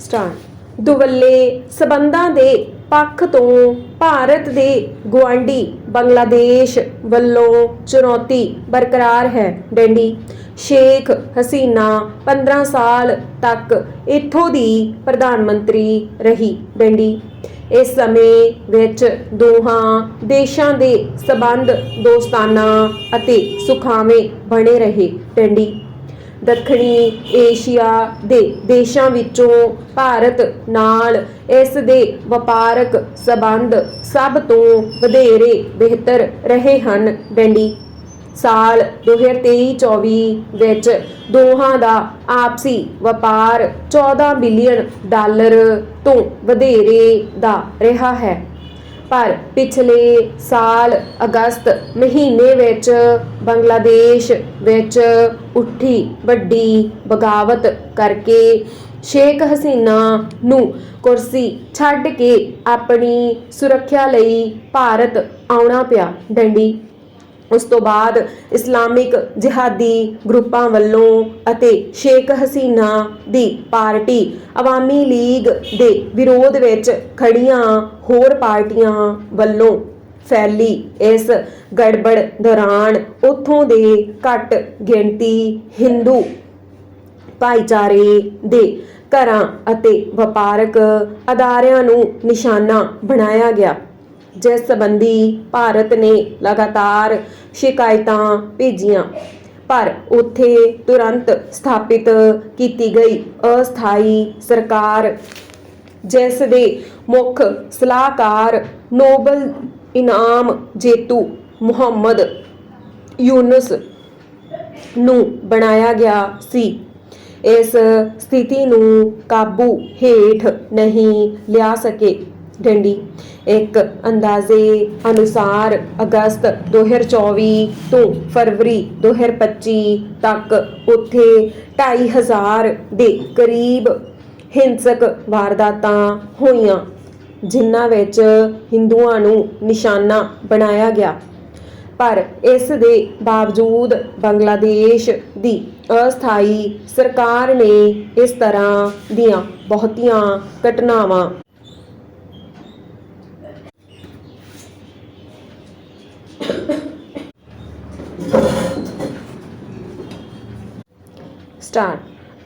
Star. ਦੁਵੱਲੇ ਸਬੰਧਾਂ ਦੇ ਪੱਖ ਤੋਂ ਭਾਰਤ ਦੇ ਗੁਆਂਢੀ ਬੰਗਲਾਦੇਸ਼ ਵੱਲੋਂ ਚੁਣੌਤੀ ਬਰਕਰਾਰ ਹੈ। ਡੈਂਡੀ ਸ਼ੇਖ ਹਸੀਨਾ 15 ਸਾਲ ਤੱਕ ਇੱਥੋਂ ਦੀ ਪ੍ਰਧਾਨ ਮੰਤਰੀ ਰਹੀ। ਡੈਂਡੀ, ਇਸ ਸਮੇਂ ਵਿੱਚ ਦੋਹਾਂ ਦੇਸ਼ਾਂ ਦੇ ਸਬੰਧ ਦੋਸਤਾਨਾ ਅਤੇ ਸੁਖਾਵੇਂ ਬਣੇ ਰਹੇ। ਡੈਂਡੀ ਦੱਖਣੀ ਏਸ਼ੀਆ ਦੇ ਦੇਸ਼ਾਂ ਵਿੱਚੋਂ ਭਾਰਤ ਨਾਲ ਇਸ ਦੇ ਵਪਾਰਕ ਸਬੰਧ ਸਭ ਤੋਂ ਵਧੇਰੇ ਬਿਹਤਰ ਰਹੇ ਹਨ ਡੰਡੀ। ਸਾਲ 2023-24 ਵਿੱਚ ਦੋਹਾਂ ਦਾ ਆਪਸੀ ਵਪਾਰ 14 ਬਿਲੀਅਨ ਡਾਲਰ ਤੋਂ ਵਧੇਰੇ ਦਾ ਰਿਹਾ ਹੈ। ਪਰ ਪਿਛਲੇ ਸਾਲ ਅਗਸਤ ਮਹੀਨੇ ਵਿੱਚ ਬੰਗਲਾਦੇਸ਼ ਵਿੱਚ ਉੱਠੀ ਵੱਡੀ ਬਗਾਵਤ ਕਰਕੇ ਸ਼ੇਖ ਹਸੀਨਾ ਨੂੰ ਕੁਰਸੀ ਛੱਡ ਕੇ ਆਪਣੀ ਸੁਰੱਖਿਆ ਲਈ ਭਾਰਤ ਆਉਣਾ ਪਿਆ, ਡੰਡੀ। ਉਸ ਤੋਂ ਬਾਅਦ ਇਸਲਾਮਿਕ ਜਿਹਾਦੀ ਗਰੁੱਪਾਂ ਵੱਲੋਂ ਅਤੇ ਸ਼ੇਖ ਹਸੀਨਾ ਦੀ ਪਾਰਟੀ ਅਵਾਮੀ ਲੀਗ ਦੇ ਵਿਰੋਧ ਵਿੱਚ ਖੜੀਆਂ ਹੋਰ ਪਾਰਟੀਆਂ ਵੱਲੋਂ ਫੈਲੀ ਇਸ ਗੜਬੜ ਦੌਰਾਨ ਉੱਥੋਂ ਦੇ ਘੱਟ ਗਿਣਤੀ ਹਿੰਦੂ ਭਾਈਚਾਰੇ ਦੇ ਘਰਾਂ ਅਤੇ ਵਪਾਰਕ ਅਦਾਰਿਆਂ ਨੂੰ ਨਿਸ਼ਾਨਾ ਬਣਾਇਆ ਗਿਆ। ਜਿਸ ਸੰਬੰਧੀ ਭਾਰਤ ਨੇ ਲਗਾਤਾਰ ਸ਼ਿਕਾਇਤਾਂ ਭੇਜੀਆਂ, ਪਰ ਉੱਥੇ ਤੁਰੰਤ ਸਥਾਪਿਤ ਕੀਤੀ ਗਈ ਅਸਥਾਈ ਸਰਕਾਰ, ਜਿਸ ਦੇ ਮੁੱਖ ਸਲਾਹਕਾਰ ਨੋਬਲ ਇਨਾਮ ਜੇਤੂ ਮੁਹੰਮਦ ਯੂਨਸ ਨੂੰ ਬਣਾਇਆ ਗਿਆ ਸੀ। ਇਸ ਸਥਿਤੀ ਨੂੰ ਕਾਬੂ ਹੇਠ ਨਹੀਂ ਲਿਆ ਸਕੇ। ਡੰਡੀ। ਇੱਕ ਅੰਦਾਜ਼ੇ ਅਨੁਸਾਰ ਅਗਸਤ 2024 ਤੋਂ ਫਰਵਰੀ 2025 ਤੱਕ ਉੱਥੇ 2500 ਦੇ ਕਰੀਬ ਹਿੰਸਕ ਵਾਰਦਾਤਾਂ ਹੋਈਆਂ, ਜਿਨ੍ਹਾਂ ਵਿੱਚ ਹਿੰਦੂਆਂ ਨੂੰ ਨਿਸ਼ਾਨਾ ਬਣਾਇਆ ਗਿਆ। ਪਰ ਇਸ ਦੇ ਬਾਵਜੂਦ ਬੰਗਲਾਦੇਸ਼ ਦੀ ਅਸਥਾਈ ਸਰਕਾਰ ਨੇ ਇਸ ਤਰ੍ਹਾਂ ਦੀਆਂ ਬਹੁਤੀਆਂ ਘਟਨਾਵਾਂ ਸਟਾਰਟ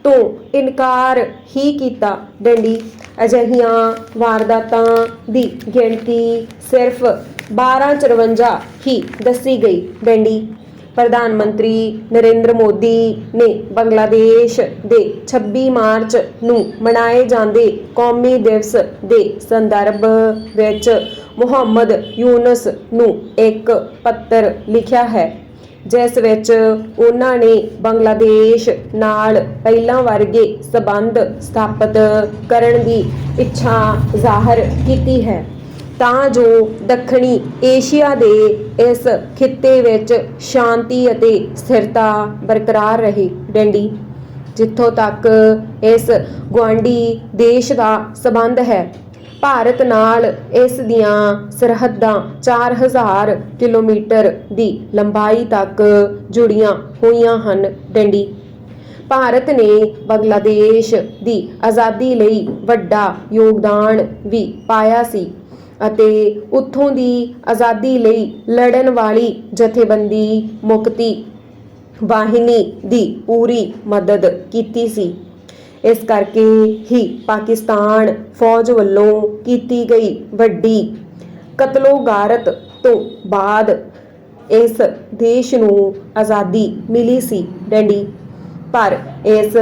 ਤੋਂ ਇਨਕਾਰ ਹੀ ਕੀਤਾ ਡੰਡੀ। ਅਜਿਹੀਆਂ ਵਾਰਦਾਤਾਂ ਦੀ ਗਿਣਤੀ ਸਿਰਫ 1254 ਹੀ ਦੱਸੀ ਗਈ ਡੰਡੀ। ਪ੍ਰਧਾਨ ਮੰਤਰੀ ਨਰਿੰਦਰ ਮੋਦੀ ਨੇ ਬੰਗਲਾਦੇਸ਼ ਦੇ 26 ਮਾਰਚ ਨੂੰ ਮਨਾਏ ਜਾਂਦੇ ਕੌਮੀ ਦਿਵਸ ਦੇ ਸੰਦਰਭ ਵਿੱਚ ਮੁਹੰਮਦ ਯੂਨਸ ਨੂੰ ਇੱਕ ਪੱਤਰ ਲਿਖਿਆ ਹੈ। ਜਿਸ ਵਿੱਚ ਉਹਨਾਂ ਨੇ ਬੰਗਲਾਦੇਸ਼ ਨਾਲ ਪਹਿਲਾਂ ਵਰਗੇ ਸਬੰਧ ਸਥਾਪਿਤ ਕਰਨ ਦੀ ਇੱਛਾ ਜ਼ਾਹਰ ਕੀਤੀ ਹੈ। ਤਾਂ ਜੋ ਦੱਖਣੀ ਏਸ਼ੀਆ ਦੇ ਇਸ ਖਿੱਤੇ ਵਿੱਚ ਸ਼ਾਂਤੀ ਅਤੇ ਸਥਿਰਤਾ ਬਰਕਰਾਰ ਰਹੇ। ਡੰਡੀ, ਜਿੱਥੋਂ ਤੱਕ ਇਸ ਗੁਆਂਢੀ ਦੇਸ਼ ਦਾ ਸਬੰਧ ਹੈ ਭਾਰਤ ਨਾਲ ਇਸ ਦੀਆਂ ਸਰਹੱਦਾਂ 4000 ਕਿਲੋਮੀਟਰ ਦੀ ਲੰਬਾਈ ਤੱਕ ਜੁੜੀਆਂ ਹੋਈਆਂ ਹਨ, ਡੰਡੀ। ਭਾਰਤ ਨੇ ਬੰਗਲਾਦੇਸ਼ ਦੀ ਆਜ਼ਾਦੀ ਲਈ ਵੱਡਾ ਯੋਗਦਾਨ ਵੀ ਪਾਇਆ ਸੀ ਅਤੇ ਉੱਥੋਂ ਦੀ ਆਜ਼ਾਦੀ ਲਈ ਲੜਨ ਵਾਲੀ ਜਥੇਬੰਦੀ ਮੁਕਤੀ ਵਾਹਿਨੀ ਦੀ ਪੂਰੀ ਮਦਦ ਕੀਤੀ ਸੀ। ਇਸ ਕਰਕੇ ਹੀ ਪਾਕਿਸਤਾਨ ਫੌਜ ਵੱਲੋਂ ਕੀਤੀ ਗਈ ਵੱਡੀ ਕਤਲੋਗਾਰਤ ਤੋਂ ਬਾਅਦ ਇਸ ਦੇਸ਼ ਨੂੰ ਆਜ਼ਾਦੀ ਮਿਲੀ ਸੀ ਡੰਡੀ। ਪਰ ਇਸ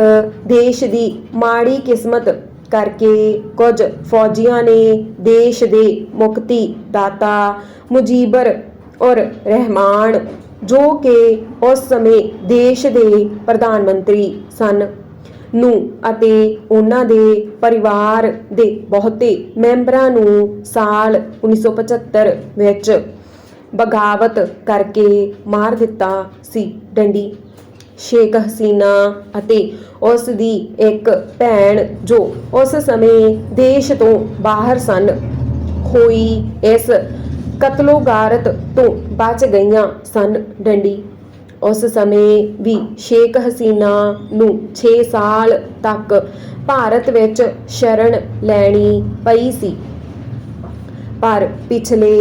ਦੇਸ਼ ਦੀ ਮਾੜੀ ਕਿਸਮਤ ਕਰਕੇ ਕੁਝ ਫੌਜੀਆਂ ਨੇ ਦੇਸ਼ ਦੇ ਮੁਕਤੀ ਦਾਤਾ ਮੁਜੀਬਰ ਔਰ ਰਹਿਮਾਨ ਜੋ ਕਿ ਉਸ ਸਮੇਂ ਦੇਸ਼ ਦੇ ਪ੍ਰਧਾਨ ਮੰਤਰੀ ਸਨ। ਨੂੰ ਅਤੇ ਉਹਨਾਂ ਦੇ ਪਰਿਵਾਰ ਦੇ ਬਹੁਤੇ ਮੈਂਬਰਾਂ ਨੂੰ ਸਾਲ 1975 ਵਿੱਚ ਬਗਾਵਤ ਕਰਕੇ ਮਾਰ ਦਿੱਤਾ ਸੀ ਡੰਡੀ। ਸ਼ੇਖ ਹਸੀਨਾ ਅਤੇ ਉਸ ਦੀ ਇੱਕ ਭੈਣ ਜੋ ਉਸ ਸਮੇਂ ਦੇਸ਼ ਤੋਂ ਬਾਹਰ ਸਨ ਹੋਈ ਇਸ ਕਤਲੋਗਾਰਤ ਤੋਂ ਬਚ ਗਈਆਂ ਸਨ ਡੰਡੀ। ਉਸ ਸਮੇਂ ਵੀ ਸ਼ੇਖ ਹਸੀਨਾ ਨੂੰ 6 ਸਾਲ ਤੱਕ ਭਾਰਤ ਵਿੱਚ ਸ਼ਰਨ ਲੈਣੀ ਪਈ ਸੀ। ਪਰ ਪਿਛਲੇ